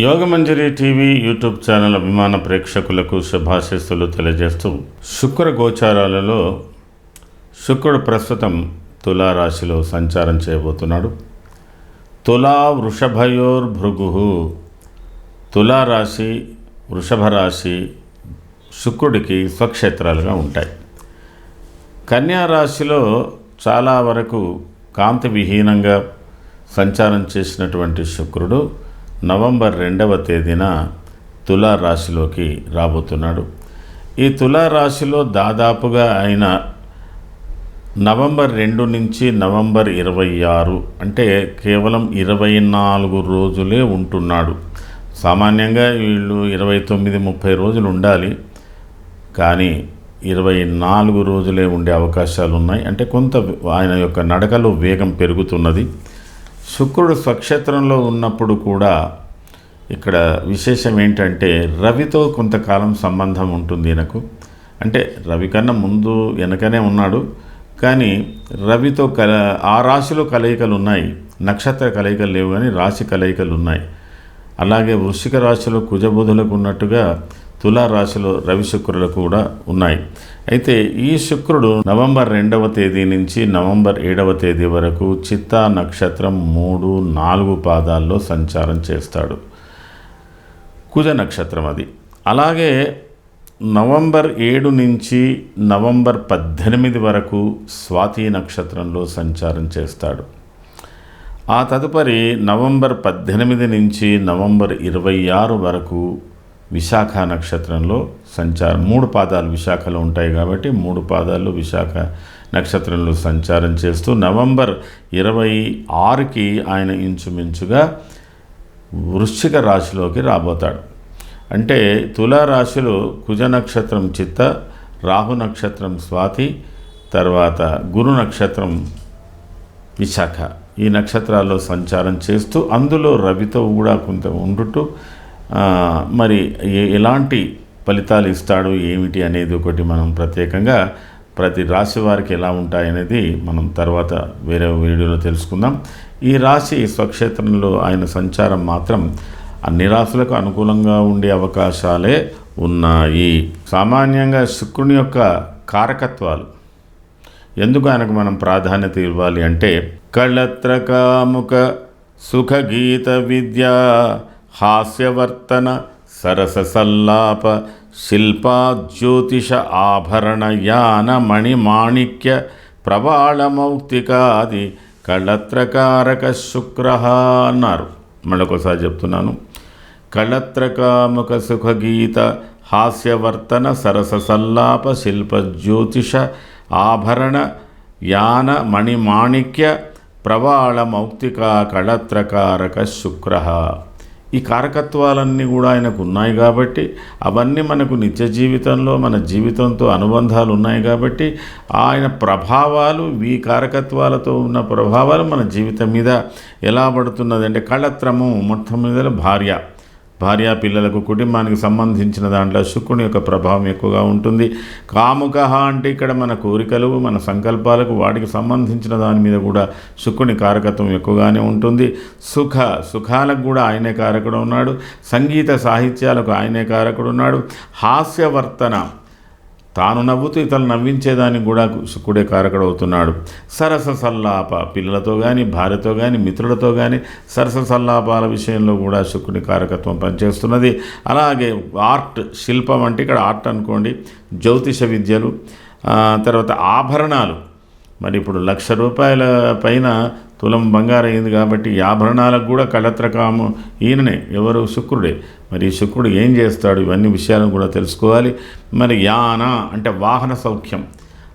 Yogamanjari TV YouTube channel అభిమాన ప్రేక్షకులకు శుభాశిస్సులు తెలియజేస్తూ శుక్ర గోచారాలలో శుక్రుడు ప్రస్తుతం తులారాశిలో సంచారం చేయబోతున్నాడు. తులా వృషభయోర్ భృగు తులారాశి వృషభ రాశి శుక్రుడికి స్వక్షేత్రాలుగా ఉంటాయి. కన్యా రాశిలో చాలా వరకు కాంతి విహీనంగా సంచారం చేసినటువంటి శుక్రుడు నవంబర్ రెండవ తేదీన తులారాశిలోకి రాబోతున్నాడు. ఈ తులారాశిలో దాదాపుగా ఆయన నవంబర్ రెండు నుంచి నవంబర్ ఇరవై ఆరు అంటే కేవలం ఇరవై నాలుగు రోజులే ఉంటున్నాడు. సామాన్యంగా వీళ్ళు ఇరవై తొమ్మిది ముప్పై రోజులు ఉండాలి. కానీ ఇరవై నాలుగు రోజులే ఉండే అవకాశాలు ఉన్నాయి అంటే కొంత ఆయన యొక్క నడకలో వేగం పెరుగుతున్నది. శుక్రుడు స్వక్షేత్రంలో ఉన్నప్పుడు కూడా ఇక్కడ విశేషం ఏంటంటే రవితో కొంతకాలం సంబంధం ఉంటుంది ఈయనకు. అంటే రవి కన్నా ముందు వెనకనే ఉన్నాడు. కానీ రవితో కల ఆ రాశిలో కలయికలు ఉన్నాయి నక్షత్ర కలయికలు లేవు కానీ రాశి కలయికలు ఉన్నాయి అలాగే వృశ్చిక రాశిలో కుజబుధులకు ఉన్నట్టుగా తులారాశిలో రవి కూడా ఉన్నాయి. అయితే ఈ శుక్రుడు నవంబర్ రెండవ తేదీ నుంచి నవంబర్ ఏడవ తేదీ వరకు చిత్తా నక్షత్రం మూడు నాలుగు పాదాల్లో సంచారం చేస్తాడు. కుజ నక్షత్రం అది. అలాగే నవంబర్ ఏడు నుంచి నవంబర్ పద్దెనిమిది వరకు స్వాతి నక్షత్రంలో సంచారం చేస్తాడు. ఆ తదుపరి నవంబర్ పద్దెనిమిది నుంచి నవంబర్ ఇరవై ఆరు వరకు విశాఖ నక్షత్రంలో సంచారం మూడు పాదాలు విశాఖలో ఉంటాయి కాబట్టి మూడు పాదాలు విశాఖ నక్షత్రంలో సంచారం చేస్తూ నవంబర్ ఇరవై ఆరుకి ఆయన ఇంచుమించుగా వృశ్చిక రాశిలోకి రాబోతాడు. అంటే తులారాశిలో కుజ నక్షత్రం చిత్త రాహు నక్షత్రం స్వాతి తర్వాత గురు నక్షత్రం విశాఖ. ఈ నక్షత్రాల్లో సంచారం చేస్తూ అందులో రవితో కూడా కొంత ఉండుటూ మరి ఎలాంటి ఫలితాలు ఇస్తాడు ఏమిటి అనేది ఒకటి మనం ప్రత్యేకంగా ప్రతి రాశి వారికి ఎలా ఉంటాయనేది మనం తర్వాత వేరే వీడియోలో తెలుసుకుందాం. ఈ రాశి స్వక్షేత్రంలో ఆయన సంచారం మాత్రం అన్ని రాశులకు అనుకూలంగా ఉండే అవకాశాలే ఉన్నాయి. సామాన్యంగా శుక్రుని యొక్క కారకత్వాలు. ఎందుకు ఆయనకు మనం ప్రాధాన్యత ఇవ్వాలి అంటే కళత్రకాముఖ సుఖగీత విద్య హాస్యవర్తన సరస సల్లాప శిల్పజ్యోతిష ఆభరణయాన మణిమాణిక్య ప్రవాళమౌక్తికాది కళత్రకారక శుక్ర అన్నారు మళ్ళొకసారి చెప్తున్నాను. కళత్రకాముక సుఖగీత హాస్యవర్తన సరస సల్లాప శిల్పజ్యోతిష ఆభరణ యాన మణిమాణిక్య ప్రవాళమౌక్తిక కళత్రకారక శుక్ర ఈ కారకత్వాలన్నీ కూడా ఆయనకు ఉన్నాయి కాబట్టి అవన్నీ మనకు నిత్య జీవితంలో మన జీవితంతో అనుబంధాలు ఉన్నాయి కాబట్టి ఆయన ప్రభావాలు ఈ కారకత్వాలతో ఉన్న ప్రభావాలు మన జీవితం మీద ఎలా పడుతున్నది అంటే కళత్రము మొత్తం మీద భార్య. భార్య పిల్లలకు కుటుంబానికి సంబంధించిన దాంట్లో శుక్రుని యొక్క ప్రభావం ఎక్కువగా ఉంటుంది. కాముక అంటే ఇక్కడ మన కోరికలు మన సంకల్పాలకు వాటికి సంబంధించిన దాని మీద కూడా శుక్రుని కారకత్వం ఎక్కువగానే ఉంటుంది. సుఖ సుఖాలకు కూడా ఆయనే కారకుడు ఉన్నాడు. సంగీత సాహిత్యాలకు ఆయనే కారకుడు ఉన్నాడు. హాస్యవర్తన తాను నవ్వుతూ ఇతను నవ్వించేదానికి కూడా శుక్రుడే కారకుడు అవుతున్నాడు. సరస సల్లాప పిల్లలతో కానీ భార్యతో కానీ మిత్రులతో కానీ సరస సల్లాపాల విషయంలో కూడా శుక్రుని కారకత్వం పనిచేస్తున్నది. అలాగే ఆర్ట్ శిల్పం అంటే ఇక్కడ ఆర్ట్ అనుకోండి జ్యోతిష విద్యలు తర్వాత ఆభరణాలు. మరి ఇప్పుడు లక్ష రూపాయల పైన తులం బంగారయ్యింది కాబట్టి ఆభరణాలకు కూడా కళత్రకాము. ఈయననే ఎవరు? శుక్రుడే. మరి ఈ శుక్రుడు ఏం చేస్తాడు? ఇవన్నీ విషయాలను కూడా తెలుసుకోవాలి. మరి యాన అంటే వాహన సౌఖ్యం.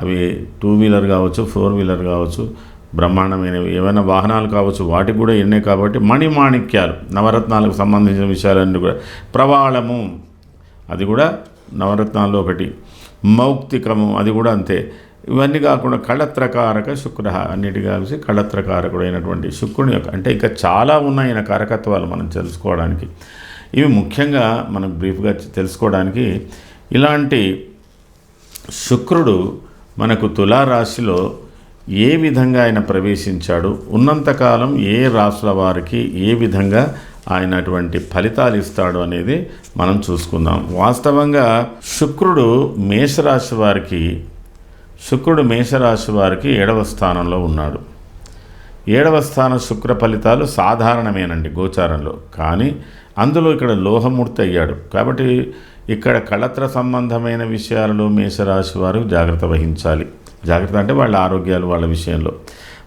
అవి టూ వీలర్ కావచ్చు ఫోర్ వీలర్ కావచ్చు బ్రహ్మాండమైనవి. ఏమైనా వాహనాలు కావచ్చు వాటికి కూడా ఎన్నే కాబట్టి మణిమాణిక్యాలు నవరత్నాలకు సంబంధించిన విషయాలన్నీ కూడా. ప్రవాళము అది కూడా నవరత్నాల్లో ఒకటి. మౌక్తికము అది కూడా అంతే. ఇవన్నీ కాకుండా కళత్రకారక శుక్ర అన్నిటి కలిసి కళత్రకారకుడైనటువంటి శుక్రుని యొక్క అంటే ఇంకా చాలా ఉన్నాయి ఆయన కారకత్వాలు మనం తెలుసుకోవడానికి. ఇవి ముఖ్యంగా మనం బ్రీఫ్గా తెలుసుకోవడానికి ఇలాంటి శుక్రుడు మనకు తులారాశిలో ఏ విధంగా ఆయన ప్రవేశించాడు ఉన్నంతకాలం ఏ రాసుల వారికి ఏ విధంగా ఆయన అటువంటి ఫలితాలు ఇస్తాడు అనేది మనం చూసుకుందాం. వాస్తవంగా శుక్రుడు మేషరాశి వారికి శుక్రుడు మేషరాశి వారికి ఏడవ స్థానంలో ఉన్నాడు ఏడవ స్థాన శుక్ర ఫలితాలు సాధారణమేనండి గోచారంలో. కానీ అందులో ఇక్కడ లోహమూర్తి అయ్యాడు. కాబట్టి ఇక్కడ కళత్ర సంబంధమైన విషయాలలో మేషరాశి వారు జాగ్రత్త వహించాలి. జాగ్రత్త అంటే వాళ్ళ ఆరోగ్యాలు వాళ్ళ విషయంలో.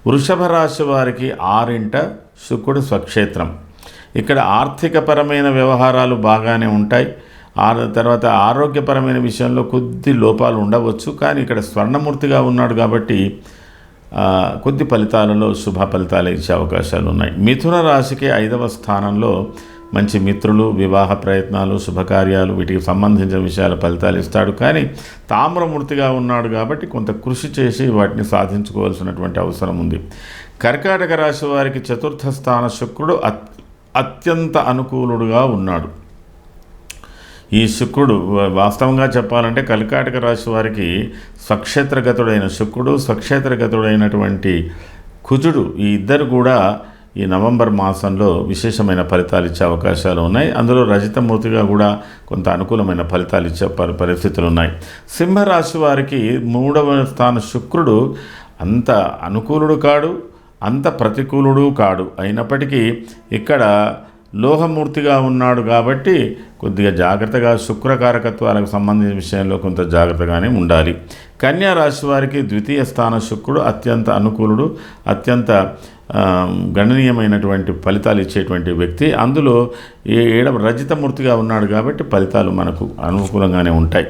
వృషభ రాశి వారికి ఆరింట శుక్రుడు స్వక్షేత్రం. ఇక్కడ ఆర్థికపరమైన వ్యవహారాలు బాగానే ఉంటాయి. ఆ తర్వాత ఆరోగ్యపరమైన విషయంలో కొద్ది లోపాలు ఉండవచ్చు కానీ ఇక్కడ స్వర్ణమూర్తిగా ఉన్నాడు కాబట్టి కొద్ది ఫలితాలలో శుభ ఫలితాలు ఇచ్చే అవకాశాలు ఉన్నాయి. మిథున రాశికి ఐదవ స్థానంలో మంచి మిత్రులు వివాహ ప్రయత్నాలు శుభకార్యాలు వీటికి సంబంధించిన విషయాల ఫలితాలు ఇస్తాడు. కానీ తామ్రమూర్తిగా ఉన్నాడు కాబట్టి కొంత కృషి చేసి వాటిని సాధించుకోవాల్సినటువంటి అవసరం ఉంది. కర్కాటక రాశి వారికి చతుర్థ స్థాన శుక్రుడు అత్యంత అనుకూలుడుగా ఉన్నాడు. ఈ శుక్రుడు వాస్తవంగా చెప్పాలంటే కలికాటక రాశి వారికి స్వక్షేత్రగతుడైన శుక్రుడు స్వక్షేత్రగతుడైనటువంటి కుజుడు ఈ ఇద్దరు కూడా ఈ నవంబర్ మాసంలో విశేషమైన ఫలితాలు ఇచ్చే అవకాశాలు ఉన్నాయి. అందులో రజితమూర్తిగా కూడా కొంత అనుకూలమైన ఫలితాలు ఇచ్చే పరిస్థితులు ఉన్నాయి. సింహరాశి వారికి మూడవ స్థాన శుక్రుడు అంత అనుకూలుడు కాడు అంత ప్రతికూలుడు కాడు. అయినప్పటికీ ఇక్కడ లోహమూర్తిగా ఉన్నాడు కాబట్టి కొద్దిగా జాగ్రత్తగా శుక్రకారకత్వాలకు సంబంధించిన విషయంలో కొంత జాగ్రత్తగానే ఉండాలి. కన్యా రాశి వారికి ద్వితీయ స్థాన శుక్రుడు అత్యంత అనుకూలుడు అత్యంత గణనీయమైనటువంటి ఫలితాలు ఇచ్చేటువంటి వ్యక్తి. అందులో ఏ ఏడవ రజితమూర్తిగా ఉన్నాడు కాబట్టి ఫలితాలు మనకు అనుకూలంగానే ఉంటాయి.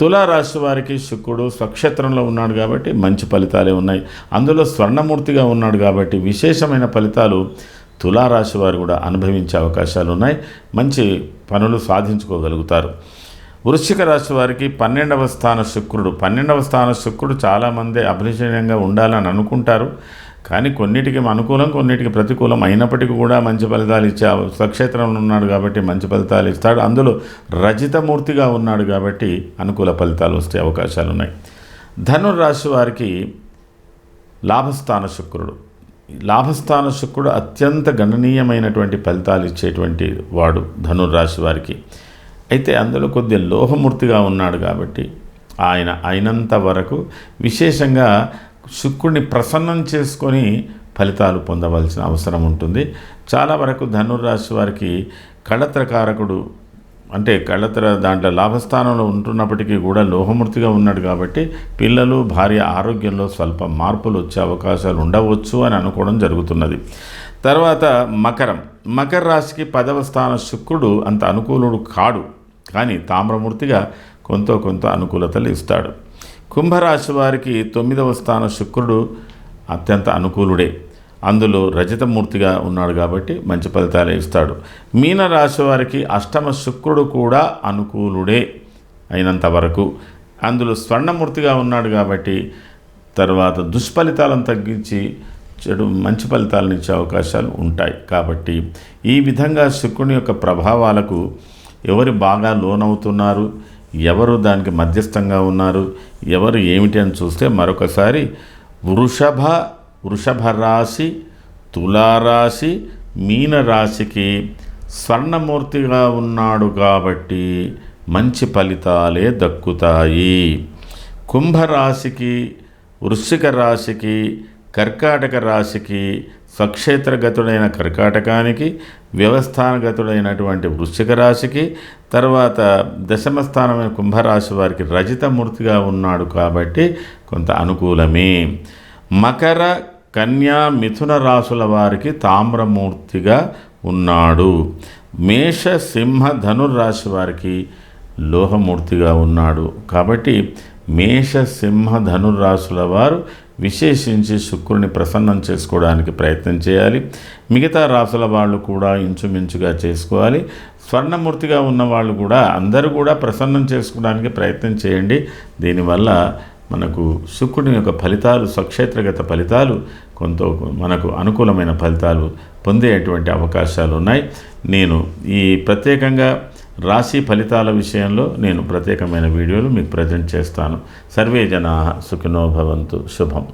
తులారాశి వారికి శుక్రుడు స్వక్షేత్రంలో ఉన్నాడు కాబట్టి మంచి ఫలితాలే ఉన్నాయి. అందులో స్వర్ణమూర్తిగా ఉన్నాడు కాబట్టి విశేషమైన ఫలితాలు తులారాశి వారు కూడా అనుభవించే అవకాశాలు ఉన్నాయి. మంచి పనులు సాధించుకోగలుగుతారు. వృశ్చిక రాశి వారికి పన్నెండవ స్థాన శుక్రుడు. పన్నెండవ స్థాన శుక్రుడు చాలామంది అభిలషణీయంగా ఉండాలని అనుకుంటారు. కానీ కొన్నిటికి అనుకూలం కొన్నిటికి ప్రతికూలం అయినప్పటికీ కూడా మంచి ఫలితాలు ఇచ్చే స్వక్షేత్రంలో ఉన్నాడు కాబట్టి మంచి ఫలితాలు ఇస్తాడు. అందులో రజితమూర్తిగా ఉన్నాడు కాబట్టి అనుకూల ఫలితాలు వస్తే అవకాశాలు ఉన్నాయి. ధనుర్రాశి వారికి లాభస్థాన శుక్రుడు. లాభస్థాన శుక్రుడు అత్యంత గణనీయమైనటువంటి ఫలితాలు ఇచ్చేటువంటి వాడు ధనుర్రాశి వారికి. అయితే అందులో కొద్ది లోహమూర్తిగా ఉన్నాడు కాబట్టి ఆయన అయినంత వరకు విశేషంగా శుక్రుడిని ప్రసన్నం చేసుకొని ఫలితాలు పొందవలసిన అవసరం ఉంటుంది. చాలా వరకు ధనుర్రాశి వారికి కళత్రకారకుడు అంటే కళ్ళతర దాంట్లో లాభస్థానంలో ఉంటున్నప్పటికీ కూడా లోహమూర్తిగా ఉన్నాడు కాబట్టి పిల్లలు భార్య ఆరోగ్యంలో స్వల్ప మార్పులు వచ్చే అవకాశాలు ఉండవచ్చు అని అనుకోవడం జరుగుతున్నది. తర్వాత మకరం. మకర రాశికి పదవ స్థాన శుక్రుడు అంత అనుకూలుడు కాడు. కానీ తామ్రమూర్తిగా కొంత కొంత అనుకూలతలు ఇస్తాడు. కుంభరాశి వారికి తొమ్మిదవ స్థాన శుక్రుడు అత్యంత అనుకూలుడే. అందులో రజతమూర్తిగా ఉన్నాడు కాబట్టి మంచి ఫలితాలు ఇస్తాడు. మీన రాశి వారికి అష్టమ శుక్రుడు కూడా అనుకూలుడే అయినంత వరకు. అందులో స్వర్ణమూర్తిగా ఉన్నాడు కాబట్టి తర్వాత దుష్ఫలితాలను తగ్గించి చెడు మంచి ఫలితాలను ఇచ్చే అవకాశాలు ఉంటాయి. కాబట్టి ఈ విధంగా శుక్రుని యొక్క ప్రభావాలకు ఎవరు బాగా లోనవుతున్నారు? ఎవరు దానికి మధ్యస్థంగా ఉన్నారు? ఎవరు ఏమిటి అని చూస్తే మరొకసారి వృషభ వృషభ రాశి తులారాశి మీనరాశికి స్వర్ణమూర్తిగా ఉన్నాడు కాబట్టి మంచి ఫలితాలే దక్కుతాయి. కుంభరాశికి వృశ్చిక రాశికి కర్కాటక రాశికి స్వక్షేత్రగతుడైన కర్కాటకానికి వ్యవస్థానగతుడైనటువంటి వృశ్చిక రాశికి తర్వాత దశమస్థానమైన కుంభరాశి వారికి రజితమూర్తిగా ఉన్నాడు కాబట్టి కొంత అనుకూలమే. మకర కన్యా మిథున రాశుల వారికి తామ్రమూర్తిగా ఉన్నాడు. మేష సింహ ధనుర్రాశి వారికి లోహమూర్తిగా ఉన్నాడు. కాబట్టి మేష సింహ ధనుర్రాశుల వారు విశేషించి శుక్రుని ప్రసన్నం చేసుకోవడానికి ప్రయత్నం చేయాలి. మిగతా రాసుల వాళ్ళు కూడా ఇంచుమించుగా చేసుకోవాలి. స్వర్ణమూర్తిగా ఉన్న వాళ్ళు కూడా అందరూ కూడా ప్రసన్నం చేసుకోవడానికి ప్రయత్నం చేయండి. దీనివల్ల మనకు శుక్రుని యొక్క ఫలితాలు స్వక్షేత్రగత ఫలితాలు కొంత మనకు అనుకూలమైన ఫలితాలు పొందేటువంటి అవకాశాలు ఉన్నాయి. నేను ఈ ప్రత్యేకంగా రాశి ఫలితాల విషయంలో నేను ప్రత్యేకమైన వీడియోలు మీకు ప్రజెంట్ చేస్తాను. సర్వే జనా సుఖినో భవంతు. శుభం.